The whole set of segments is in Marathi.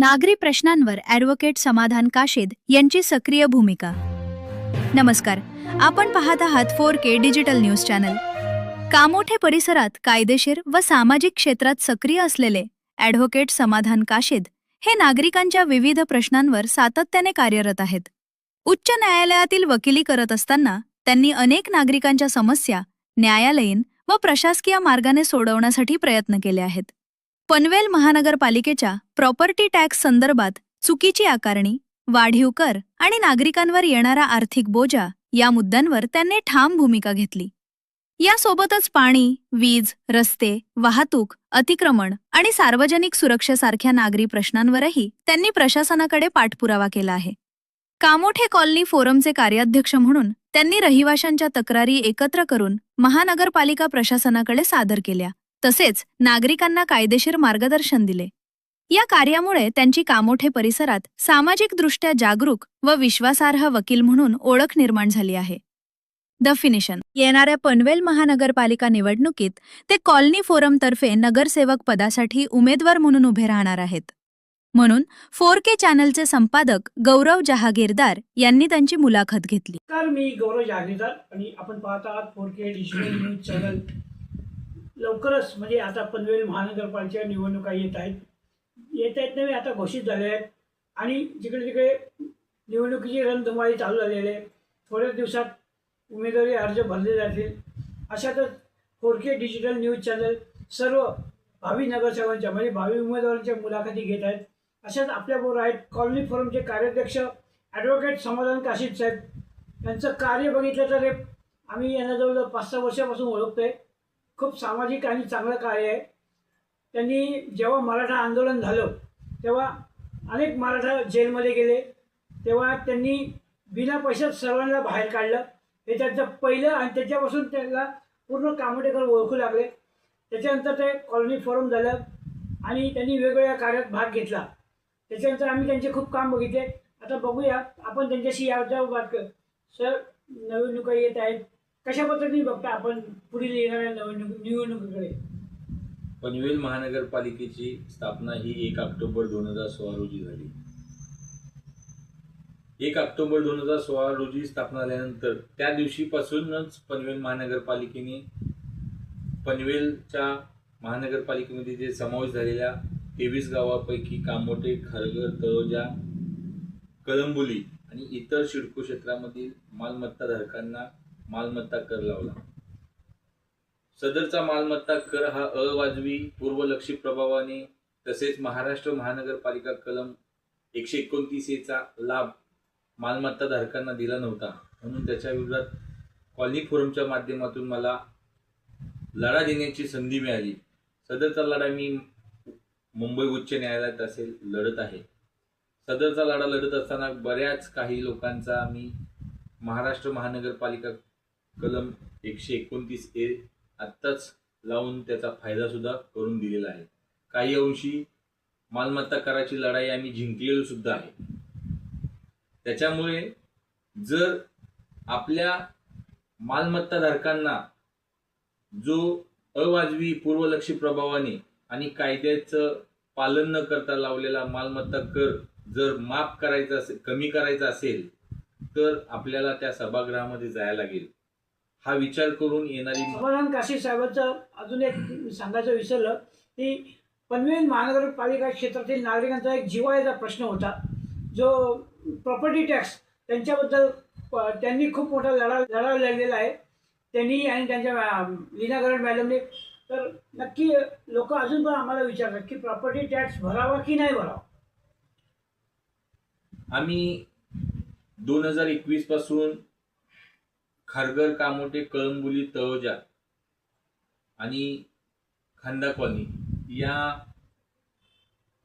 नागरी प्रश्नांवर ॲडव्होकेट समाधान काशेद यांची सक्रिय भूमिका. नमस्कार. आपण पाहत आहात four K digital news channel. Kamothe परिसरात कायदेशीर व सामाजिक क्षेत्रात सक्रिय असलेले ॲडव्होकेट समाधान काशेद हे नागरिकांच्या विविध प्रश्नांवर सातत्याने कार्यरत आहेत. उच्च न्यायालयातील वकिली करत असताना त्यांनी अनेक नागरिकांच्या समस्या न्यायालयीन व प्रशासकीय मार्गाने सोडवण्यासाठी प्रयत्न केले आहेत. पनवेल महानगरपालिकेच्या प्रॉपर्टी टॅक्स संदर्भात चुकीची आकारणी वाढीव कर आणि नागरिकांवर येणारा आर्थिक बोजा या मुद्द्यांवर त्यांनी ठाम भूमिका घेतली. यासोबतच पाणी वीज रस्ते वाहतूक अतिक्रमण आणि सार्वजनिक सुरक्षेसारख्या नागरी प्रश्नांवरही त्यांनी प्रशासनाकडे पाठपुरावा केला आहे. कामोठे कॉलनी फोरमचे कार्याध्यक्ष म्हणून त्यांनी रहिवाशांच्या तक्रारी एकत्र करून महानगरपालिका प्रशासनाकडे सादर केल्या. तसेच नागरिकांना कायदेशीर मार्गदर्शन दिले. या कार्यामुळे त्यांची कामोठे परिसरात सामाजिकदृष्ट्या जागरूक व विश्वासार्ह वकील म्हणून ओळख निर्माण झाली आहे. द फिनिशन येणाऱ्या पनवेल महानगरपालिका निवडणुकीत ते कॉलनी फोरमतर्फे नगरसेवक पदासाठी उमेदवार म्हणून उभे राहणार आहेत. म्हणून फोर के चॅनलचे संपादक गौरव जहागीरदार यांनी त्यांची मुलाखत घेतली. मी गौरव जहागीरदार आणि आपण पाहत आहात four K digital news channel. लवकरच म्हणजे आता पनवेल महानगरपालिकेच्या निवडणुका येत आहेत. येत आहेत नव्हे आता घोषित झाले आहेत. आणि जिकडे तिकडे निवडणुकीची रणधुमाळी चालू झालेली आहे. थोड्याच दिवसात उमेदवारी अर्ज भरले जातील. अशातच फोरके डिजिटल न्यूज चॅनल सर्व भावी नगरसेवकांच्या म्हणजे भावी उमेदवारांच्या मुलाखती घेत आहेत. अशाच आपल्याबरोबर आहेत कॉलनी फोरमचे कार्याध्यक्ष ॲडव्होकेट समाधान काशीद साहेब. यांचं कार्य बघितलं तर आम्ही यांना जवळजवळ पाच सहा वर्षापासून ओळखतो आहे खूप सामाजिक आणि चांगलं कार्य आहे. त्यांनी जेव्हा मराठा आंदोलन झालं तेव्हा अनेक मराठा जेलमध्ये गेले. तेव्हा त्यांनी बिना पैशात सर्वांना बाहेर काढलं. हे त्यांचं पहिलं आणि त्याच्यापासून त्यांना पूर्ण कामोटेकर ओळखू लागले. त्याच्यानंतर ते कॉलनी फोरम झालं आणि त्यांनी वेगवेगळ्या कार्यात भाग घेतला. त्याच्यानंतर आम्ही त्यांचे खूप काम बघितले. आता बघूया आपण त्यांच्याशी याच्यावर बात कर सर निवडणुका येत आहेत. कशा पद्धतीने बघता? आपण पुढील येणाऱ्या निवडणूक निवडणुकीकडे. पनवेल महानगरपालिकेची स्थापना ही एक ऑक्टोबर दोन हजार सोळा रोजी झाली. एक ऑक्टोबर दोन हजार सोळा रोजी स्थापना झाल्यानंतर त्या दिवशीपासूनच पनवेल महानगरपालिकेने पनवेलच्या महानगरपालिकेमध्ये जे समावेश झालेल्या तेवीस गावापैकी कामोटे खारघर तळोजा कळंबोली आणि इतर शिडको क्षेत्रामधील मालमत्ताधारकांना मालमत्ता कर लावला. सदरचा मालमत्ता कर हा अवाजवी पूर्वलक्षी प्रभावाने तसेच महाराष्ट्र महानगरपालिका कलम एकशे एकोणतीसचा लाभ मालमत्ताधारकांना दिला नव्हता. म्हणून त्याच्या विरोधात कॉलनी फोरमच्या माध्यमातून मला लढा देण्याची संधी मिळाली. सदरचा लढा मी मुंबई उच्च न्यायालयात असेल लढत आहे. सदरचा लढा लढत असताना बऱ्याच काही लोकांचा मी महाराष्ट्र महानगरपालिका कलम एकशे एकोणतीस ए आत्ताच लावून त्याचा फायदा सुद्धा करून दिलेला आहे. काही अंशी मालमत्ता कराची लढाई आम्ही जिंकलेलो सुद्धा आहे. त्याच्यामुळे जर आपल्या मालमत्ताधारकांना जो अवाजवी पूर्वलक्षी प्रभावाने आणि कायद्याचं पालन न करता लावलेला मालमत्ता कर जर माफ करायचा असेल कमी करायचा असेल तर आपल्याला त्या सभागृहामध्ये जायला लागेल. हा विचार करून येणारी समाधान काशी साहेबांचं अजून एक सांगायचं विसरलं. की पनवेल महानगरपालिका क्षेत्रातील नागरिकांचा एक जिव्हाळ्याचा प्रश्न होता. जो प्रॉपर्टी टॅक्स त्यांच्याबद्दल त्यांनी खूप मोठा लढा लढा लढलेला आहे. त्यांनी आणि त्यांच्या मॅ- लीना गरड मॅडमने. तर नक्की लोक अजून पण आम्हाला विचारतात की प्रॉपर्टी टॅक्स भरावा की नाही भरावा? आम्ही दोन हजार एकवीसपासून खारघर कामोटे कळंबुली तळोजा आणि खांदा कॉलनी या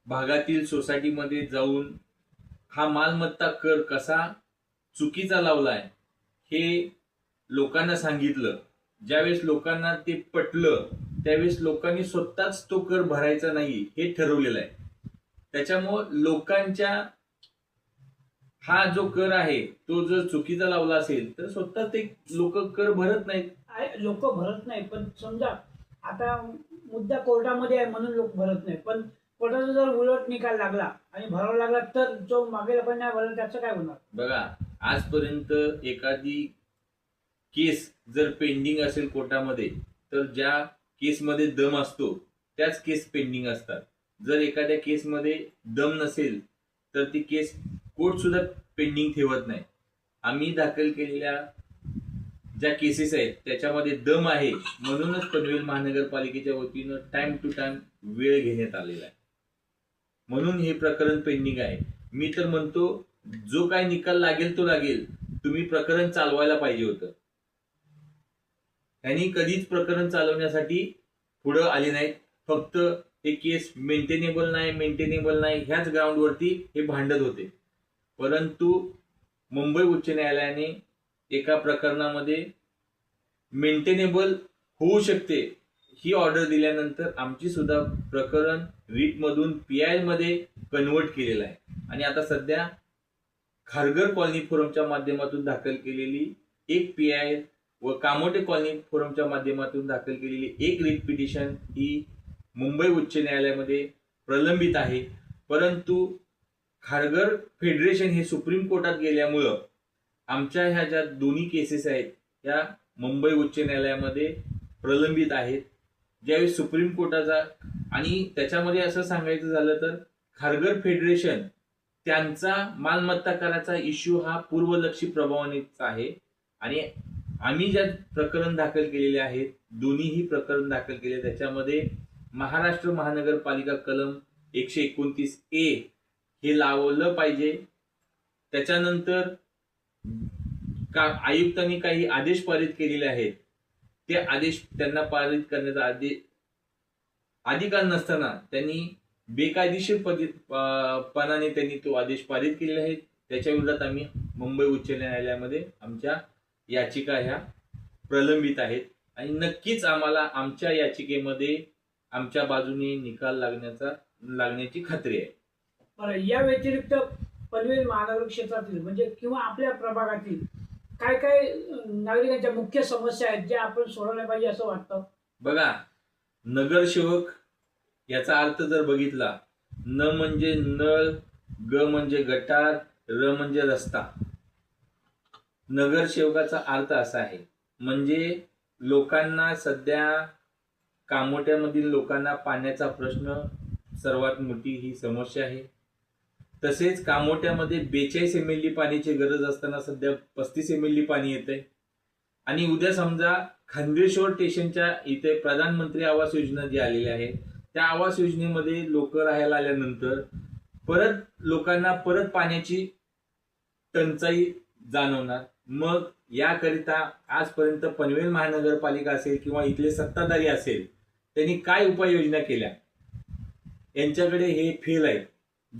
भागातील सोसायटीमध्ये जाऊन हा मालमत्ता कर कसा चुकीचा लावलाय हे लोकांना सांगितलं. ज्यावेळेस लोकांना ते पटलं त्यावेळेस लोकांनी स्वतःच तो कर भरायचा नाही हे ठरवलेलं आहे. त्याच्यामुळं लोकांच्या हा जो कर आहे तो जर चुकीचा लावला असेल तर स्वतः ते लोक कर भरत नाहीत. लोक भरत नाही पण समजा आता मुद्दा कोर्टामध्ये आहे म्हणून लोक भरत नाही पण कोर्टाचा जर उलट निकाल लागला आणि भरावा लागला तर जो मागेल आपण नाही भरला त्याचं काय होणार? बघा आजपर्यंत एखादी केस जर पेंडिंग असेल कोर्टामध्ये तर ज्या केसमध्ये दम असतो त्याच केस पेंडिंग असतात. जर एखाद्या केसमध्ये दम नसेल तर ती केस कोर्ट सुद्धा पेंडिंग ठेवत नाही. आम्ही दाखल केलेल्या ज्या केसेस आहेत त्याच्यामध्ये दम आहे म्हणूनच पनवेल महानगरपालिकेच्या वतीनं टाइम टू टाइम वेळ घेण्यात आलेला आहे. म्हणून हे प्रकरण पेंडिंग आहे. मी तर म्हणतो जो काय निकाल लागेल तो लागेल. तुम्ही प्रकरण चालवायला पाहिजे होतं. त्यांनी कधीच प्रकरण चालवण्यासाठी पुढं आले नाहीत. फक्त हे केस मेंटेनेबल नाही मेंटेनेबल नाही ह्याच ग्राउंडवरती हे भांडत होते. परंतु मुंबई उच्च न्यायालयाने एका प्रकरणामध्ये मेंटेनेबल होऊ शकते ही ऑर्डर दिल्यानंतर आमची सुद्धा प्रकरण रीटमधून पी आयमध्ये कन्वर्ट केलेलं आहे. आणि आता सध्या खारघर कॉलनी फोरमच्या माध्यमातून दाखल केलेली एक पी आय व कामोटे कॉलनी फोरमच्या माध्यमातून दाखल केलेली एक रीट पिटिशन ही मुंबई उच्च न्यायालयामध्ये प्रलंबित आहे. परंतु खारगर फेडरेशन हे सुप्रीम कोर्टात गेल्यामुळं आमच्या ह्या ज्या दोन्ही केसेस आहेत त्या मुंबई उच्च न्यायालयामध्ये प्रलंबित आहेत. ज्यावेळी सुप्रीम कोर्टाचा आणि त्याच्यामध्ये असं सांगायचं झालं तर खारगर फेडरेशन त्यांचा मालमत्ता कराचा इश्यू हा पूर्वलक्षी प्रभावानेच आहे. आणि आम्ही ज्या प्रकरण दाखल केलेले आहेत दोन्हीही प्रकरण दाखल केले त्याच्यामध्ये महाराष्ट्र महानगरपालिका कलम एकशे एकोणतीस ए हे लावलं पाहिजे. त्याच्यानंतर का आयुक्तांनी काही आदेश पारित केलेले आहेत. ते आदेश त्यांना पारित करण्याचा आदेश अधिकार नसताना त्यांनी बेकायदेशीर पद्धत पणाने त्यांनी तो आदेश पारित केलेला आहे. त्याच्या विरोधात आम्ही मुंबई उच्च न्यायालयामध्ये आमच्या याचिका ह्या प्रलंबित आहेत. आणि नक्कीच आम्हाला आमच्या याचिकेमध्ये आमच्या बाजूने निकाल लागण्याचा लागण्याची खात्री आहे. या व्यतिरिक्त पनवेल महानगर क्षेत्रातील म्हणजे किंवा आपल्या प्रभागातील काय काय नागरिकांच्या मुख्य समस्या आहेत ज्या आपण सोडवल्या पाहिजे असं वाटतं? बघा नगरसेवक याचा अर्थ जर बघितला न म्हणजे नळ ग म्हणजे गटार र म्हणजे रस्ता. नगरसेवकाचा अर्थ असा आहे म्हणजे लोकांना सध्या कामोट्यामधील लोकांना पाण्याचा प्रश्न सर्वात मोठी ही समस्या आहे. तसेच कामोट्यामध्ये बेचाळीस एम एल पाण्याची गरज असताना सध्या पस्तीस एम एल पाणी येते आणि उद्या समजा खंदेश्वर स्टेशनच्या इथे प्रधानमंत्री आवास योजना जी आलेली आहे त्या आवास योजनेमध्ये लोक राहायला आल्यानंतर परत लोकांना परत पाण्याची टंचाई जाणवणार. मग याकरिता आजपर्यंत पनवेल महानगरपालिका असेल किंवा इथले सत्ताधारी असेल त्यांनी काय उपाययोजना केल्या? यांच्याकडे हे फेल आहे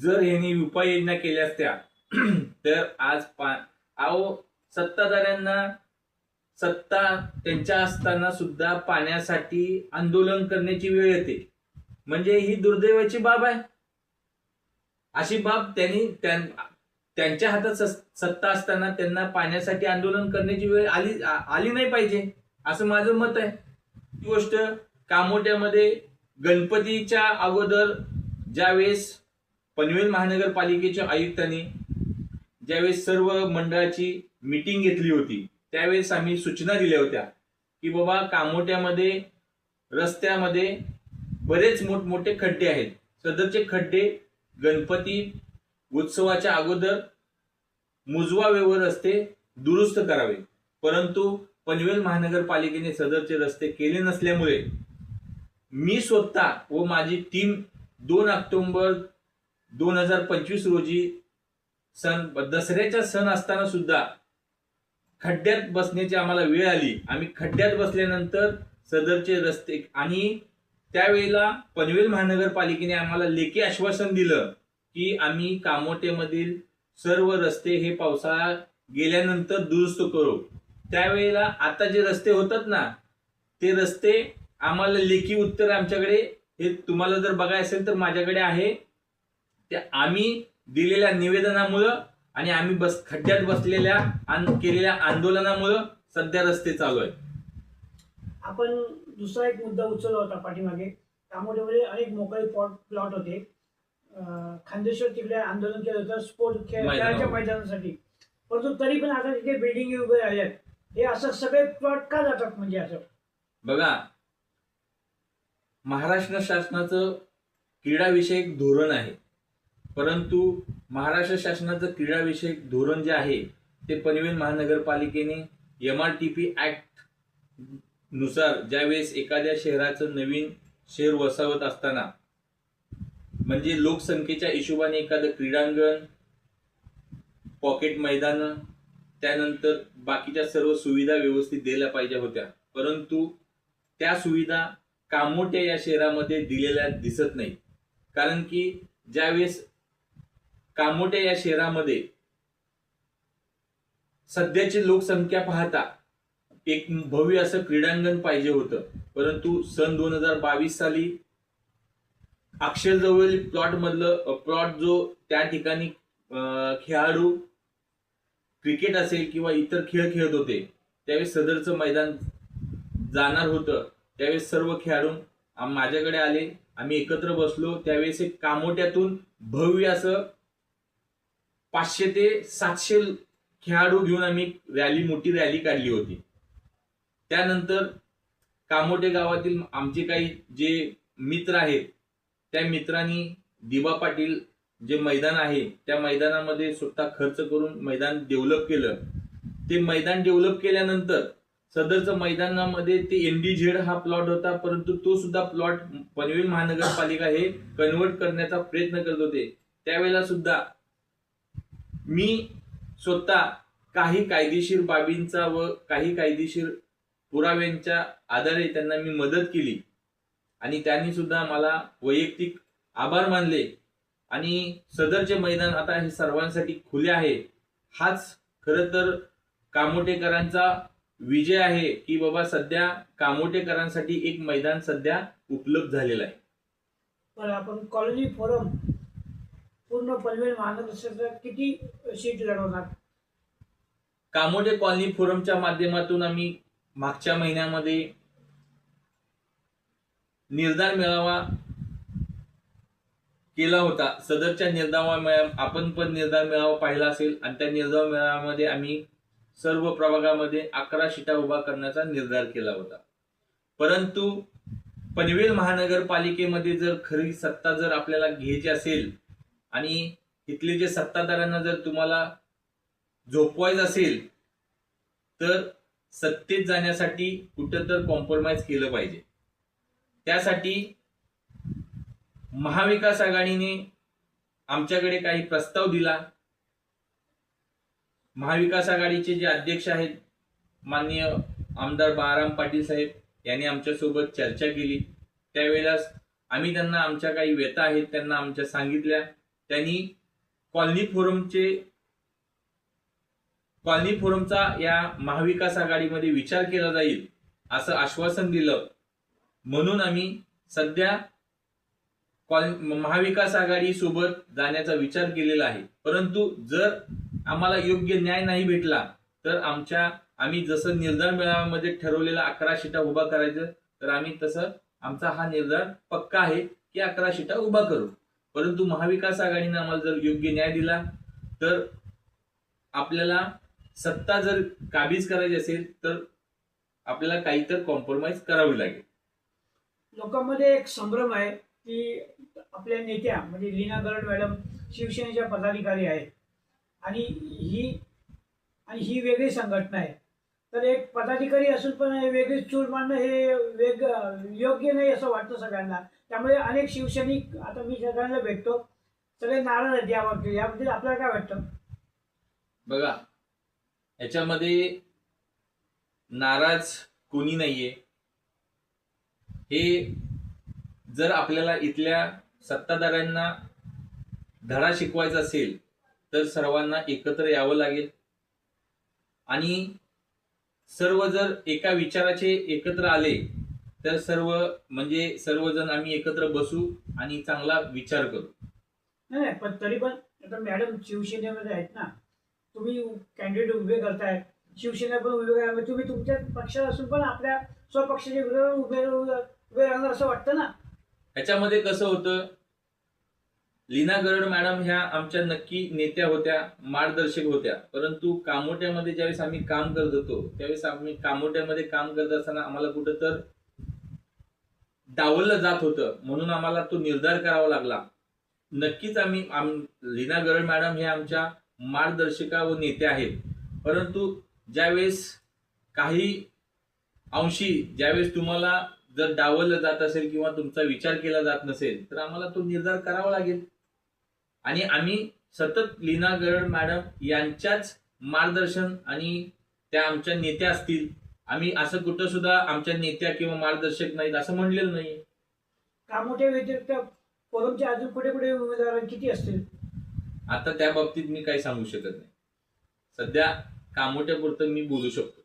जर यांनी उपाययोजना केल्या असत्या तर आज पा अहो सत्ताधाऱ्यांना सत्ता त्यांच्या असताना सुद्धा पाण्यासाठी आंदोलन करण्याची वेळ येते. म्हणजे ही दुर्दैवाची बाब आहे. अशी बाब त्यांनी त्यांच्या हातात सत्ता असताना त्यांना पाण्यासाठी आंदोलन करण्याची वेळ आली आली नाही पाहिजे असं माझं मत आहे. ही गोष्ट कामोट्यामध्ये गणपतीच्या अगोदर ज्यावेळेस पनवेल महानगरपालिकेच्या आयुक्तांनी ज्यावेळेस सर्व मंडळाची मीटिंग घेतली होती त्यावेळेस आम्ही सूचना दिल्या होत्या की बाबा कामोट्यामध्ये रस्त्यामध्ये बरेच मोठमोठे खड्डे आहेत. सदरचे खड्डे गणपती उत्सवाच्या अगोदर मुजवावेवर रस्ते दुरुस्त करावे. परंतु पनवेल महानगरपालिकेने सदरचे रस्ते केले नसल्यामुळे मी स्वतः व माझी टीम दोन ऑक्टोबर दोन हजार पंचवीस रोजी सण दसऱ्याचा सण असताना सुद्धा खड्ड्यात बसण्याची आम्हाला वेळ आली. आम्ही खड्ड्यात बसल्यानंतर सदरचे रस्ते आणि त्यावेळेला पनवेल महानगरपालिकेने आम्हाला लेखी आश्वासन दिलं की आम्ही कामोटेमधील सर्व रस्ते हे पावसाळा गेल्यानंतर दुरुस्त करू. त्यावेळेला आता जे रस्ते होतात ना ते रस्ते आम्हाला लेखी उत्तर आमच्याकडे हे तुम्हाला जर बघायचं असेल तर माझ्याकडे आहे. ते आम्ही दिलेल्या निवेदनामुळं आणि आम्ही बस खड्ड्यात बसलेल्या केलेल्या आंदोलनामुळं सध्या रस्ते चालू आहेत. आपण दुसरा एक मुद्दा उचलला होता पाठीमागे. त्यामुळे अनेक मोकळे प्लॉट प्लॉट होते. अं, खांदेश्वर तिकडे आंदोलन केलं होतं स्पोर्ट. खेळाच्या मैदानासाठी. परंतु तरी पण आता तिथे बिल्डिंग उभे राहिले आहेत हे असं सगळे प्लॉट का जातात म्हणजे असं? बघा महाराष्ट्र शासनाचं क्रीडाविषयक धोरण आहे. परंतु महाराष्ट्र शासनाचं क्रीडाविषयक धोरण जे आहे ते पनवेल महानगरपालिकेने एम आर टी पी ॲक्टनुसार ज्यावेळेस एखाद्या शहराचं नवीन शहर वसावत असताना म्हणजे लोकसंख्येच्या हिशोबाने एखादं क्रीडांगण पॉकेट मैदान त्यानंतर बाकीच्या सर्व सुविधा व्यवस्थित दिल्या पाहिजे होत्या. परंतु त्या सुविधा कामोठ्या या शहरामध्ये दिलेल्या दिसत नाही कारण की ज्यावेळेस कामोटे या शहरामध्ये सध्याची लोकसंख्या पाहता एक भव्य असं क्रीडांगण पाहिजे होतं. परंतु सन दोन हजार बावीस साली अक्षरजवळील प्लॉट मधलं प्लॉट जो त्या ठिकाणी खेळाडू क्रिकेट असेल किंवा इतर खेळ खेळत होते त्यावेळेस सदरचं मैदान जाणार होतं. त्यावेळेस सर्व खेळाडू माझ्याकडे आले आम्ही एकत्र बसलो. त्यावेळेस एक कामोट्यातून भव्य असं पाचशे ते सातशे खेळाडू घेऊन आम्ही रॅली मोठी रॅली काढली होती. त्यानंतर कामोटे गावातील आमचे काही जे मित्र आहेत त्या मित्रांनी दिबा पाटील जे मैदान आहे त्या मैदानामध्ये स्वतः खर्च करून मैदान डेव्हलप केलं. ते मैदान डेव्हलप केल्यानंतर सदरचं मैदानामध्ये ते एनडी झेड हा प्लॉट होता परंतु तो सुद्धा प्लॉट पनवेल महानगरपालिका हे कन्वर्ट करण्याचा प्रयत्न करत होते. त्यावेळेला सुद्धा मी स्वतः काही कायदेशीर बाबींचा व काही कायदेशीर पुराव्यांच्या आधारे त्यांना मी मदत केली. आणि त्यांनी सुद्धा मला वैयक्तिक आभार मानले. आणि सदरचे मैदान आता हे सर्वांसाठी खुले आहे. हाच खर तर कामोटेकरांचा विजय आहे की बाबा सध्या कामोटेकरांसाठी एक मैदान सध्या उपलब्ध झालेलं आहे. पण आपण कॉलनी फोरम पूर्ण पनवेल महानगर किती सीट लढवणार? कामोडे कॉलनी फोरमच्या माध्यमातून आम्ही मागच्या महिन्यामध्ये निर्धार मेळावा केला होता. सदरच्या निर्धावा मेळा आपण पण निर्धार मेळावा पाहिला असेल आणि त्या निर्धार मेळाव्यामध्ये आम्ही सर्व प्रभागामध्ये अकरा शिटा उभा करण्याचा निर्धार केला होता. परंतु पनवेल महानगरपालिकेमध्ये जर खरी सत्ता जर आपल्याला घ्यायची असेल आणि इथले जे सत्ताधाऱ्यांना जर तुम्हाला झोपवायचं असेल तर सत्तेत जाण्यासाठी कुठं तर कॉम्प्रोमाइज केलं पाहिजे. त्यासाठी महाविकास आघाडीने आमच्याकडे काही प्रस्ताव दिला. महाविकास आघाडीचे जे अध्यक्ष आहेत माननीय आमदार बाळाराम पाटील साहेब यांनी आमच्यासोबत चर्चा केली. त्यावेळेला आम्ही त्यांना आमच्या काही व्यथा आहेत त्यांना आमच्या सांगितल्या. त्यांनी कॉलनी फोरमचे कॉलनी फोरमचा या महाविकास आघाडीमध्ये विचार केला जाईल असं आश्वासन दिलं. म्हणून आम्ही सध्या कॉल महाविकास आघाडी सोबत जाण्याचा विचार केलेला आहे. परंतु जर आम्हाला योग्य न्याय नाही भेटला तर आमच्या आम्ही जसं निर्धार मेळाव्यामध्ये ठरवलेला अकरा शिटा उभा करायचं तर आम्ही तसं आमचा हा निर्धार पक्का आहे की अकरा शिटा उभा करू. परंतु महाविकास आघाडीनं आम्हाला जर योग्य न्याय दिला तर आपल्याला सत्ता जर काबीज करायची असेल तर आपल्याला काही तर कॉम्प्रोमाइज करावी लागेल. लोकांमध्ये एक संभ्रम आहे की आपल्या नेत्या म्हणजे लीना गरड मॅडम शिवसेनेच्या पदाधिकारी आहेत. आणि ही आणि ही वेगळी संघटना आहे. तर एक पदाधिकारी असून पण वेगळीच चूर चूल मांडणं हे वेग योग्य नाही असं वाटतं सगळ्यांना. त्यामुळे अनेक शिवसैनिक आता मी सगळ्यांना भेटतो. सगळे नाराज आहेत याबाबतीत याबद्दल आपल्याला काय वाटतं? बघा याच्यामध्ये नाराज कोणी नाहीये. हे जर आपल्याला इथल्या सत्ताधाऱ्यांना धडा शिकवायचा असेल तर सर्वांना एकत्र यावं लागेल. आणि सर्व जर एका विचाराचे एकत्र आले तर सर्व म्हणजे सर्वजण आम्ही एकत्र बसू आणि चांगला विचार करू. नाही पण तरी पण आता मॅडम शिवसेनेमध्ये आहेत ना तुम्ही कॅन्डिडेट उभे करताय. शिवसेना पण उभे करा तुम्ही तुमच्या पक्षात असून पण आपल्या स्वपक्षाच्या विरोधात उभे उभे राहणार असं वाटतं ना? ह्याच्यामध्ये कसं होतं लीना गरड मॅडम ह्या आमच्या नक्की नेत्या होत्या मार्गदर्शक होत्या. परंतु कामोट्यामध्ये ज्यावेळेस आम्ही काम करत होतो त्यावेळेस आम्ही कामोट्यामध्ये काम करत असताना आम्हाला कुठं तर डावललं जात होतं. म्हणून आम्हाला तो निर्धार करावा लागला. नक्कीच आम्ही आम लीना गरड मॅडम हे आमच्या मार्गदर्शिका व नेत्या आहेत. परंतु ज्यावेळेस काही अंशी ज्यावेळेस तुम्हाला जर डावललं जात असेल किंवा तुमचा विचार केला जात नसेल तर आम्हाला तो निर्धार करावा लागेल. आणि आम्ही सतत लीना गरड मॅडम यांच्याच मार्गदर्शन आणि त्या आमच्या नेत्या असतील. आम्ही असं कुठं सुद्धा आमच्या नेत्या किंवा मार्गदर्शक नाहीत असं म्हणलेलं नाही कामोठ्या व्यतिरिक्त फोरमच्या अजून कुठे कुठे उमेदवार किती असतील? आता त्या बाबतीत मी काही सांगू शकत नाही. सध्या कामोट्यापुरतं मी बोलू शकतो.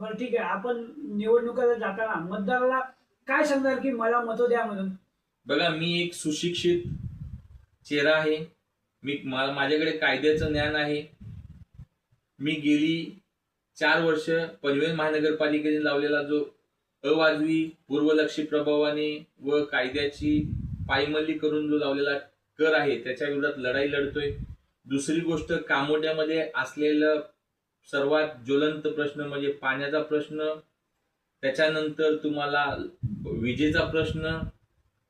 बरं ठीक आहे. आपण निवडणुकाला जाताना मतदाराला काय सांगणार की मला मतं द्या म्हणून? बघा मी एक सुशिक्षित चेहरा आहे. मी मा- माझ्याकडे कायद्याचं ज्ञान आहे. मी गेली चार वर्ष पनवेल महानगरपालिकेने लावलेला जो अवाजवी पूर्वलक्षी प्रभावाने व कायद्याची पायमल्ली करून जो लावलेला कर आहे त्याच्या विरोधात लढाई लढतोय. दुसरी गोष्ट कामोट्यामध्ये असलेलं सर्वात ज्वलंत प्रश्न म्हणजे पाण्याचा प्रश्न. त्याच्यानंतर तुम्हाला विजेचा प्रश्न.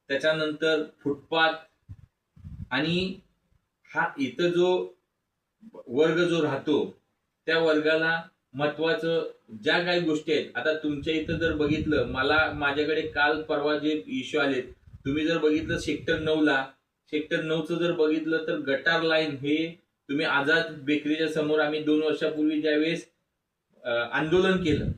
त्याच्यानंतर फुटपाथ आणि हा इथं जो वर्ग जो राहतो त्या वर्गाला महत्वाचं ज्या काही गोष्टी आहेत आता तुमच्या इथं जर बघितलं मला माझ्याकडे काल परवा जे इश्यू आलेत तुम्ही जर बघितलं सेक्टर नऊला सेक्टर नऊचं जर बघितलं तर गटार लाईन हे तुम्ही आझाद बेकरीच्या समोर आम्ही दोन वर्षापूर्वी ज्यावेळेस आंदोलन केलं.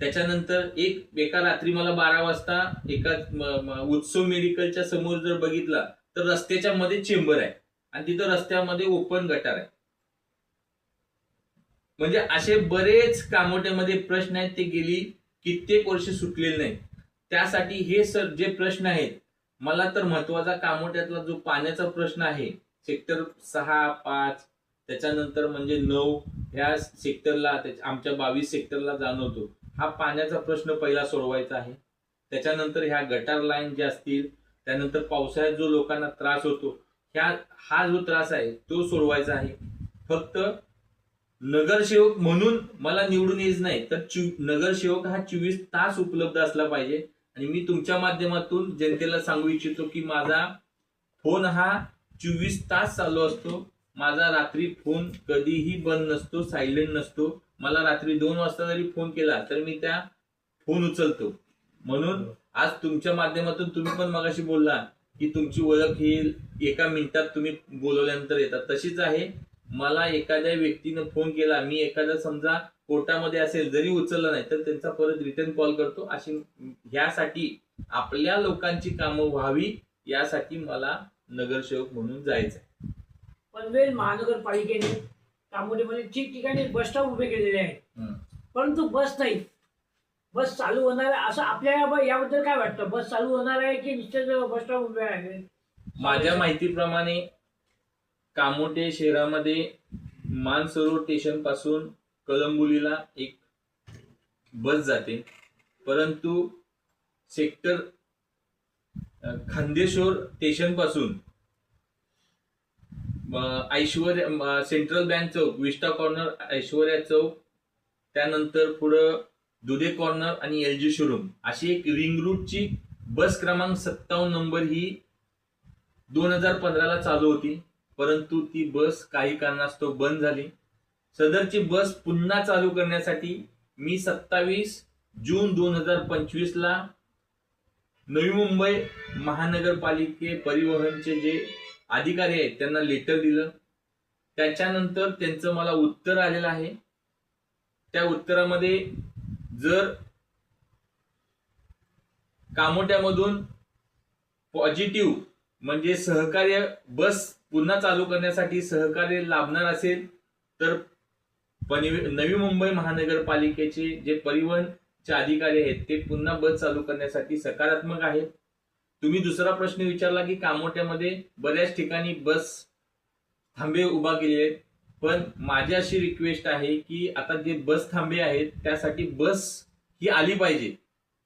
त्याच्यानंतर एक एका रात्री मला बारा वाजता एका उत्सव मेडिकलच्या समोर जर बघितला तर रस्त्याच्या मध्ये चेंबर आहे. आणि तिथं रस्त्यामध्ये ओपन गटार आहे. म्हणजे असे बरेच कामोट्यामध्ये प्रश्न आहेत ते गेली कित्येक वर्ष सुटलेले नाही त्यासाठी हे सर जे प्रश्न आहेत मला तर महत्त्वाचा कामोट्यातला जो पाण्याचा प्रश्न आहे सेक्टर सहा पाच त्याच्यानंतर म्हणजे नऊ ह्या सेक्टरला आमच्या बावीस सेक्टरला जाणवतो. हा पाण्याचा प्रश्न पहिला सोडवायचा आहे. त्याच्यानंतर ह्या गटार लाईन ज्या असतील त्यानंतर पावसाळ्यात जो लोकांना त्रास होतो ह्या हा जो त्रास आहे तो सोडवायचा आहे. फक्त नगरसेवक म्हणून मला निवडून यायच नाही तर नगरसेवक हा चोवीस तास उपलब्ध असला पाहिजे. आणि मी तुमच्या माध्यमातून जनतेला सांगू इच्छितो की माझा फोन हा चोवीस तास चालू असतो. माझा रात्री फोन कधीही बंद नसतो सायलेंट नसतो. मला रात्री दोन वाजता जरी फोन केला तर मी त्या फोन उचलतो. म्हणून आज तुमच्या माध्यमातून तुम्ही पण मगाशी बोलला की तुमची ओळख ही एका मिनिटात तुम्ही बोलवल्यानंतर येतात. तशीच आहे. मला एखाद्या व्यक्तीनं फोन केला मी एखादा समजा कोर्टामध्ये असेल जरी उचलला नाही तर त्यांचा परत रिटर्न कॉल करतो. अशी ह्यासाठी आपल्या लोकांची कामं व्हावी यासाठी मला नगरसेवक म्हणून जायचं आहे. पनवेल महानगरपालिकेने कामोठीमध्ये ठिकठिकाणी बस स्टॉप उभे केलेले आहेत. परंतु बस नाही. बस चालू होणार आहे. असं आपल्या याबद्दल काय वाटतं? बस चालू होणार आहे की निश्चित बस स्टॉप उभे आहे? माझ्या माहितीप्रमाणे कामोटे शहरामध्ये मानसरोवर स्टेशनपासून कलंबुलीला एक बस जाते. परंतु सेक्टर खांदेश्वर स्टेशनपासून ऐश्वर्या सेंट्रल बँक चौक विस्टा कॉर्नर ऐश्वर्या चौक त्यानंतर पुढं दुधे कॉर्नर आणि एल जी शोरूम अशी एक रिंग रूटची बस क्रमांक सत्तावन्न नंबर ही दोन हजार पंधराला चालू होती. परंतु ती बस काही कारणास्तव बंद झाली. सदरची बस पुन्हा चालू करण्यासाठी मी सत्तावीस जून दोन हजार पंचवीसला नवी मुंबई महानगरपालिके परिवहनचे जे अधिकारी आहेत त्यांना लेटर दिलं. त्याच्यानंतर त्यांचं मला उत्तर आलेलं आहे. त्या उत्तरामध्ये जर कामोट्यामधून पॉझिटिव्ह म्हणजे सहकार्य बस पुन्हा चालू करण्यासाठी सहकार्य लाभणार असेल तर पनवे नवी मुंबई महानगरपालिकेचे जे परिवहनचे अधिकारी आहेत ते पुन्हा बस चालू करण्यासाठी सकारात्मक आहेत. तुम्ही दुसरा प्रश्न विचारला की कामोट्यामध्ये बऱ्याच ठिकाणी बस थांबे उभा केले आहेत. पण माझी अशी रिक्वेस्ट आहे की आता जे बस थांबे आहेत त्यासाठी बस ही आली पाहिजे.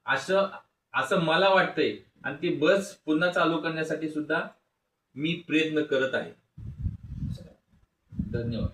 असं असं मला वाटतंय. आणि ती बस पुन्हा चालू करण्यासाठी सुद्धा मी प्रयत्न करत आहे. धन्यवाद.